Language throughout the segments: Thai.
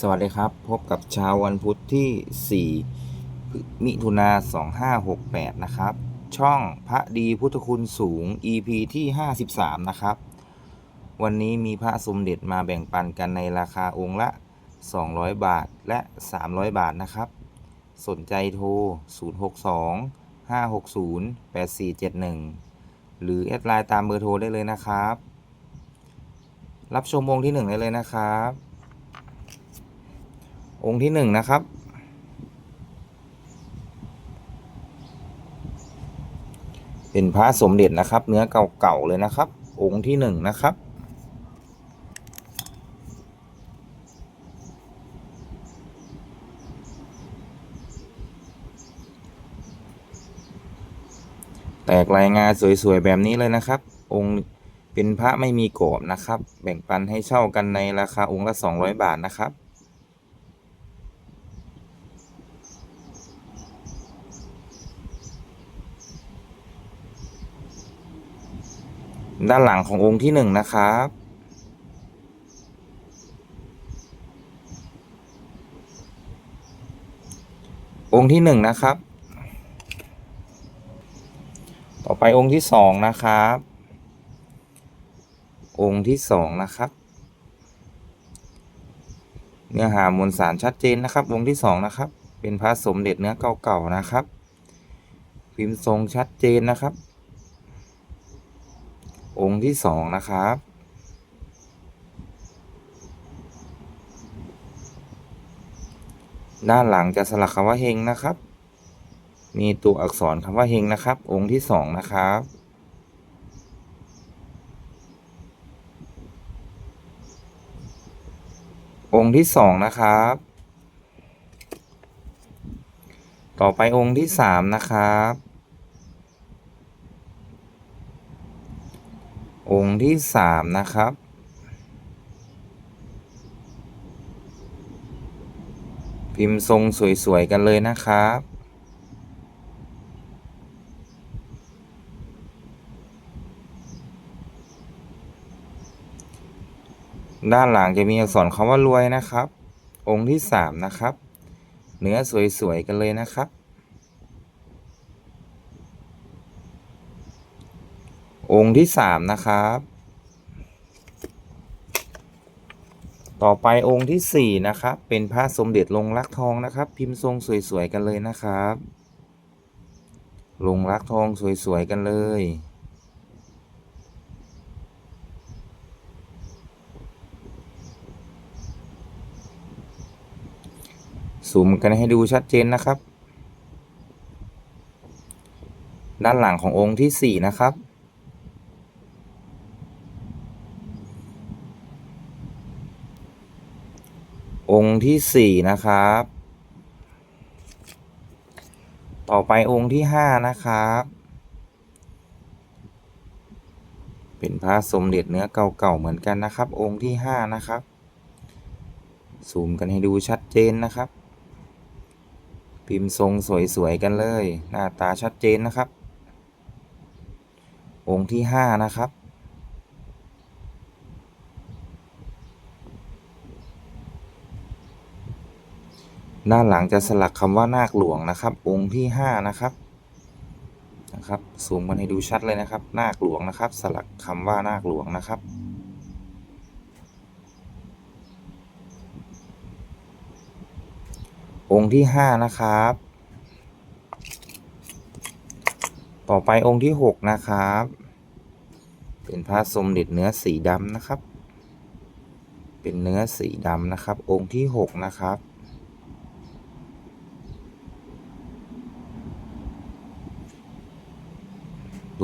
สวัสดีครับ พบกับเช้าวันพุธที่ 4 มิถุนา2568 นะครับ ช่องพระดีพุทธคุณสูง EP ที่ 53 นะครับ วันนี้มีพระสมเด็จมาแบ่งปันกันในราคาองค์ละ 200 บาทและ 300 บาทนะครับ สนใจโทร 062 560 8471 หรือแอดไลน์ตามเบอร์โทรได้เลยนะครับ รับชมองค์ที่ 1 ได้เลยนะครับ องค์ที่หนึ่งนะครับ เป็นพระสมเด็จนะครับ เนื้อเก่าๆเลยนะครับ องค์ที่หนึ่งนะครับแตกลายงาสวยๆ แบบนี้เลยนะครับ องค์เป็นพระไม่มีกรอบนะครับ แบ่งปันให้เช่ากันในราคาองค์ละ 200 บาทนะครับ ด้านหลังขององค์ที่หนึ่งนะครับ องค์ที่หนึ่งนะครับ ต่อไปองค์ที่สองนะครับ องค์ที่สองนะครับ เนื้อหามวลสารชัดเจนนะครับ องค์ที่สองนะครับ เป็นพระสมเด็จเนื้อเก่าๆนะครับ พิมพ์ทรงชัดเจนนะครับ องค์ที่สองนะครับ ด้านหลังจะสลักคำว่าเฮงนะครับ มีตัวอักษรคำว่าเฮงนะครับ องค์ที่สองนะครับองค์ที่สองนะครับ ต่อไปองค์ที่สามนะครับ องค์ที่สามนะครับ พิมพ์ทรงสวย ๆ กันเลยนะครับ ด้านหลังจะมีอักษรคำว่ารวยนะครับ องค์ที่สามนะครับ เนื้อสวย ๆ กันเลยนะครับ องค์ที่สามนะครับ ต่อไปองค์ที่สี่นะครับ เป็นพระสมเด็จลงรักทองนะครับ พิมพ์ทรงสวยๆกันเลยนะครับ ลงรักทองสวยๆกันเลยซูมกันให้ดูชัดเจนนะครับ ด้านหลังขององค์ที่สี่นะครับ ค์ที่สี่นะครับ ต่อไปองค์ที่ห้านะครับ เป็นพระสมเด็จเนื้อเก่าๆเหมือนกันนะครับ องค์ที่ห้านะครับ ซูมกันให้ดูชัดเจนนะครับ พิมพ์ทรงสวยๆกันเลย หน้าตาชัดเจนนะครับ องค์ที่ห้านะครับ ด้านหลังจะสลักคำว่านาคหลวงนะครับ องค์ที่ห้านะครับนะครับซูมกันให้ดูชัดเลยนะครับ นาคหลวงนะครับ สลักคำว่านาคหลวงนะครับองค์ที่ห้านะครับ ต่อไปองค์ที่หกนะครับ เป็นพระสมเด็จเนื้อสีดำนะครับ เป็นเนื้อสีดำนะครับ องค์ที่หกนะครับ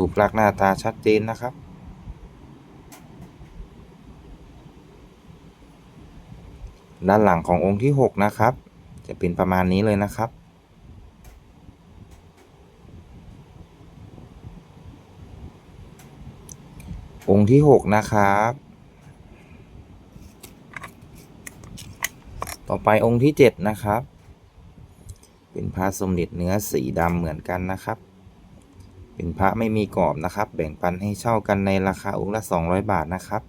รูปลักษณ์หน้าตาชัดเจนนะครับ ด้านหลังขององค์ที่หกนะครับ จะเป็นประมาณนี้เลยนะครับ องค์ที่หกนะครับ ต่อไปองค์ที่เจ็ดนะครับ เป็นพระสมเด็จเนื้อสีดำเหมือนกันนะครับ เป็นพระไม่มีกรอบนะครับ แบ่งปันให้เช่ากันในราคาองค์ละ 200 บาทนะครับ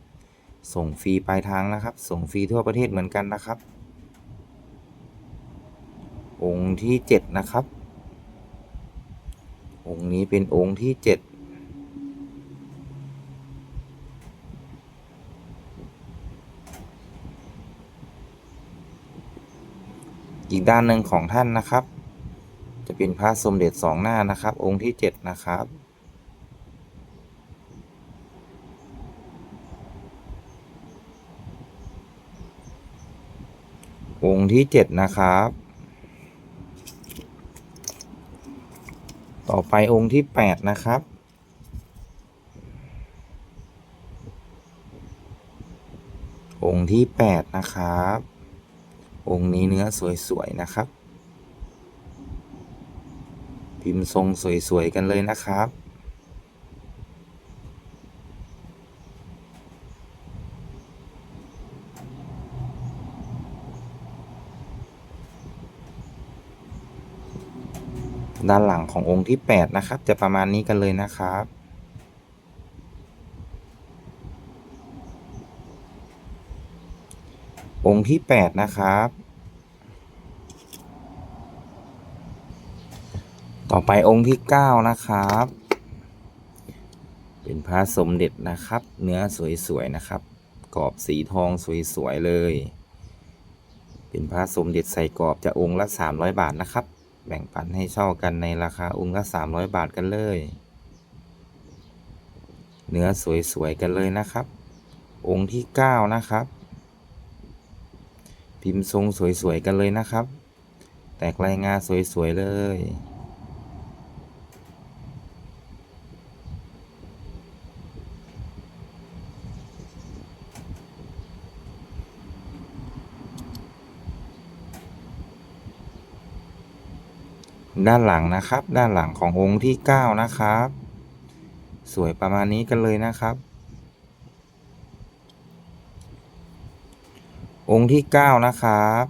ส่งฟรีปลายทางนะครับ ส่งฟรีทั่วประเทศเหมือนกันนะครับ องค์ที่เจ็ดนะครับ องค์นี้เป็นองค์ที่เจ็ดอีกด้านหนึ่งของท่านนะครับ จะเป็นพระสมเด็จสองหน้านะครับ องค์ที่เจ็ดนะครับ องค์ที่เจ็ดนะครับ ต่อไปองค์ที่แปดนะครับองค์ที่แปดนะครับ องค์นี้เนื้อสวย ๆ นะครับ พิมพ์ทรงสวย ๆ กันเลยนะครับ ด้านหลังขององค์ที่ 8 นะครับ จะประมาณนี้กันเลยนะครับองค์ที่ 8 นะครับ ต่อไปองค์ที่9นะครับ เป็นพระสมเด็จนะครับ เนื้อสวยๆนะครับ กรอบสีทองสวยๆเลย เป็นพระสมเด็จใส่กรอบจะองค์ละ300บาทนะครับ แบ่งปันให้เช่ากันในราคาองค์ละ300บาทกันเลย เนื้อสวยๆกันเลยนะครับ องค์ที่9นะครับ พิมพ์ทรงสวยๆกันเลยนะครับ แตกลายงาสวยๆเลย ด้านหลังนะครับ ด้านหลังขององค์ที่ 9 นะครับ สวยประมาณนี้กันเลยนะครับ องค์ที่ 9 นะครับ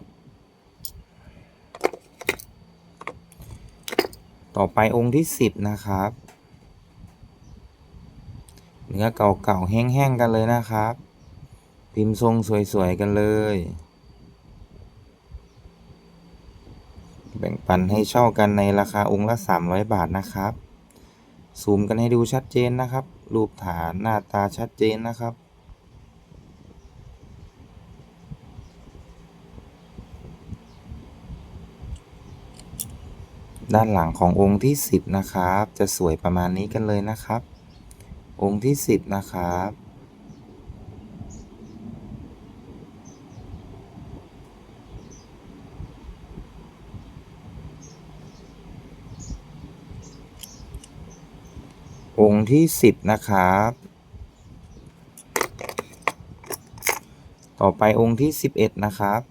ต่อไปองค์ที่ 10 นะครับเนื้อเก่าๆแห้งๆกันเลยนะครับ พิมพ์ทรงสวยๆกันเลย แบ่ง ปันให้เช่ากันในราคาองค์ละ 300 บาทนะครับ ซูมกันให้ดูชัดเจนนะครับ รูปฐานหน้าตาชัดเจนนะครับ ด้านหลังขององค์ที่ 10 นะครับ จะสวยประมาณนี้กันเลยนะครับ องค์ที่ 10 นะครับ องค์ที่สิบนะครับ ต่อไปองค์ที่สิบเอ็ดนะครับ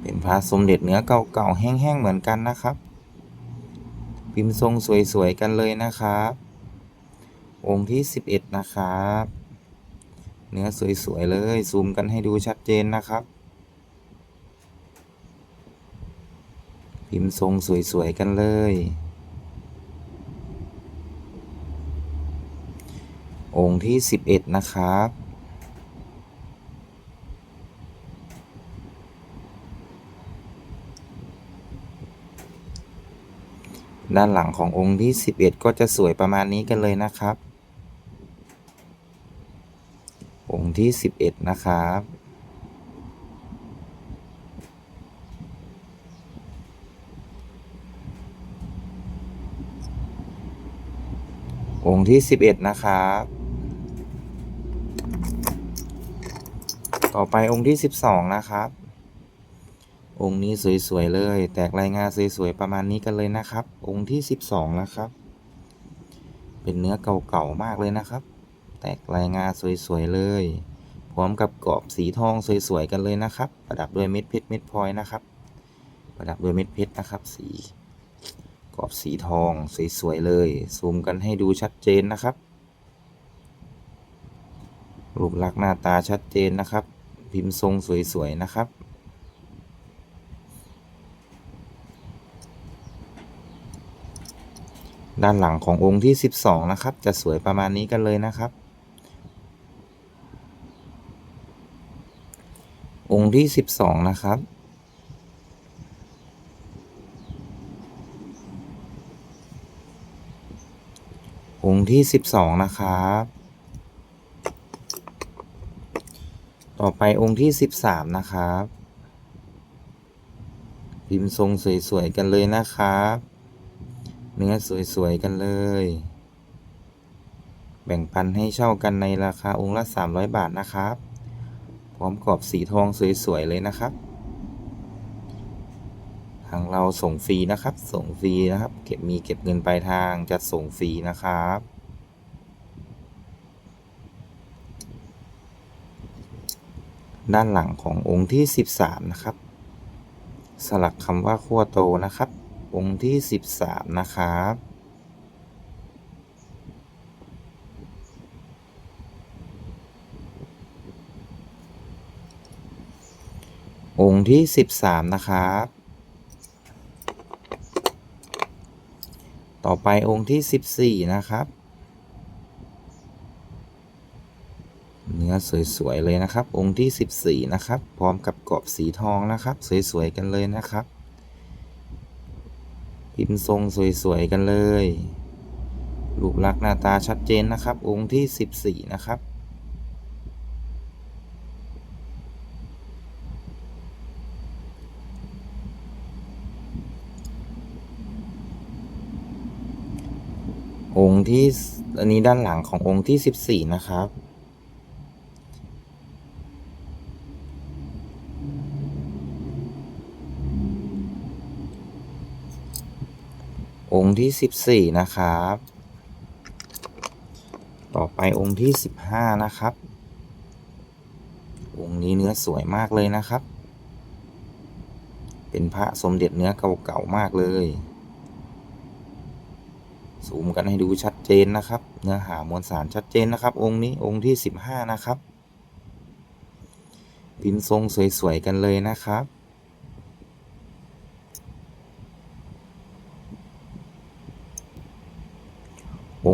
เป็นพระสมเด็จเนื้อเก่าๆแห้งๆเหมือนกันนะครับ พิมพ์ทรงสวยๆกันเลยนะครับ องค์ที่สิบเอ็ดนะครับ เนื้อสวยๆเลยซูมกันให้ดูชัดเจนนะครับ พิมพ์ทรงสวยๆกันเลย องค์ที่ 11 นะครับด้านหลังขององค์ที่ 11 ก็จะสวยประมาณนี้กันเลยนะครับ องค์ที่ 11 นะครับ องค์ที่11นะครับ ต่อไปองค์ที่12นะครับ องค์นี้สวยๆเลย แตกลายงาสวยๆประมาณนี้กันเลยนะครับ องค์ที่12นะครับ เป็นเนื้อเก่าๆมากเลยนะครับ แตกลายงาสวยๆเลย พร้อมกับกรอบสีทองสวยๆกันเลยนะครับ ประดับด้วยเม็ดเพชรเม็ดพลอยนะครับ ประดับด้วยเม็ดเพชรนะครับ สี กรอบสีทองสวยๆเลย ซูมกันให้ดูชัดเจนนะครับรูปลักษณ์หน้าตาชัดเจนนะครับ พิมพ์ทรงสวยๆนะครับ ด้านหลังขององค์ที่ 12 นะครับ จะสวยประมาณนี้กันเลยนะครับอองค์ที่สิบสองนะครับ องค์ ที่สิบสองนะครับ ต่อไปองค์ที่สิบสามนะครับ พิมพ์ทรงสวยๆกันเลยนะครับ เนื้อสวยๆกันเลย แบ่งปันให้เช่ากันในราคาองค์ละ300บาทนะครับ พร้อมกรอบสีทองสวยๆเลยนะครับทางเราส่งฟรีนะครับ ส่งฟรีนะครับ เก็บมีเก็บเงินปลายทางจัดส่งฟรีนะครับ ด้านหลังขององค์ที่ 13 นะครับ สลักคำว่าขั้วโตนะครับ องค์ที่ 13 นะครับองค์ที่ 13 นะครับ ต่อไปองค์ที่ 14 นะครับ นื้อสวยๆเลยนะครับ องค์ที่ 14 นะครับ พร้อมกับกรอบสีทองนะครับ สวยๆกันเลยนะครับพิมพ์ทรงสวยๆกันเลย รูปลักษณ์หน้าตาชัดเจนนะครับ องค์ที่ 14 นะครับองค์ที่อันนี้ด้านหลังขององค์ที่ 14 นะครับ องค์ที่14นะครับ ต่อไปองค์ที่15นะครับ องค์นี้เนื้อสวยมากเลยนะครับ เป็นพระสมเด็จเนื้อเก่าๆมากเลยซูมกันให้ดูชัดเจนนะครับ เนื้อหามวลสารชัดเจนนะครับ องค์นี้องค์ที่15นะครับ พิมพ์ทรงสวยๆกันเลยนะครับ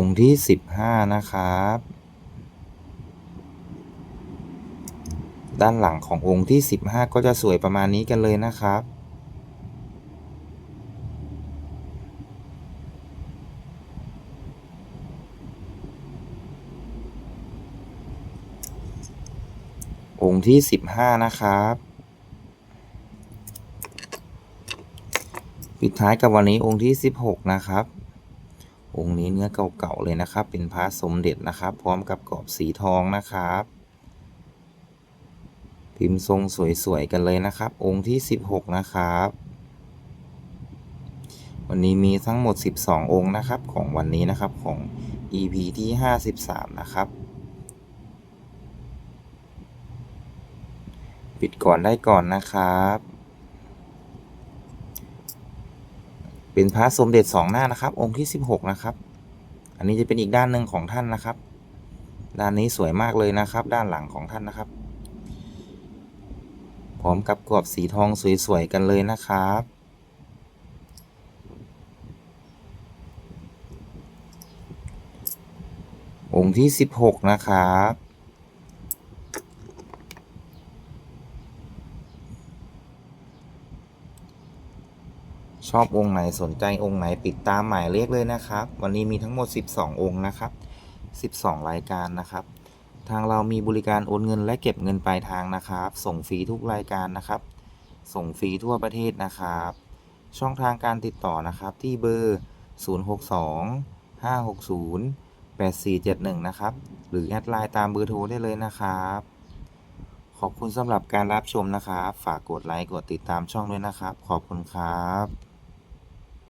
องค์ที่15นะครับ ด้านหลังขององค์ที่15ก็จะสวยประมาณนี้กันเลยนะครับองค์ที่ 15 นะครับ ปิดท้ายกับวันนี้องค์ที่ 16 นะครับ องค์นี้เนื้อเก่าๆเลยนะครับ เป็นพระสมเด็จนะครับ พร้อมกับกรอบสีทองนะครับ พิมพ์ทรงสวยๆกันเลยนะครับ องค์ที่ 16 นะครับ วันนี้มีทั้งหมด 12 องค์นะครับ ของวันนี้นะครับของ EP ที่ 53 นะครับ ปิดก่อนได้ก่อนนะครับ เป็นพระสมเด็จสองหน้านะครับ องค์ที่ 16 นะครับ อันนี้จะเป็นอีกด้านหนึ่งของท่านนะครับ ด้านนี้สวยมากเลยนะครับ ด้านหลังของท่านนะครับ พร้อมกับกรอบสีทองสวยๆกันเลยนะครับองค์ที่ 16 นะครับ ชอบองค์ไหนสนใจองค์ไหนติดตามหมายเลขเลยนะครับ วันนี้มีทั้งหมด 12 องค์นะครับ 12 รายการนะครับ ทางเรามีบริการโอนเงินและเก็บเงินปลายทางนะครับ ส่งฟรีทุกรายการนะครับ ส่งฟรีทั่วประเทศนะครับ ช่องทางการติดต่อนะครับที่เบอร์ 062 560 8471 นะครับ หรือแอดไลน์ตามเบอร์โทรได้เลยนะครับ ขอบคุณสำหรับการรับชมนะครับ ฝากกดไลค์ กดติดตามช่องด้วยนะครับ ขอบคุณครับ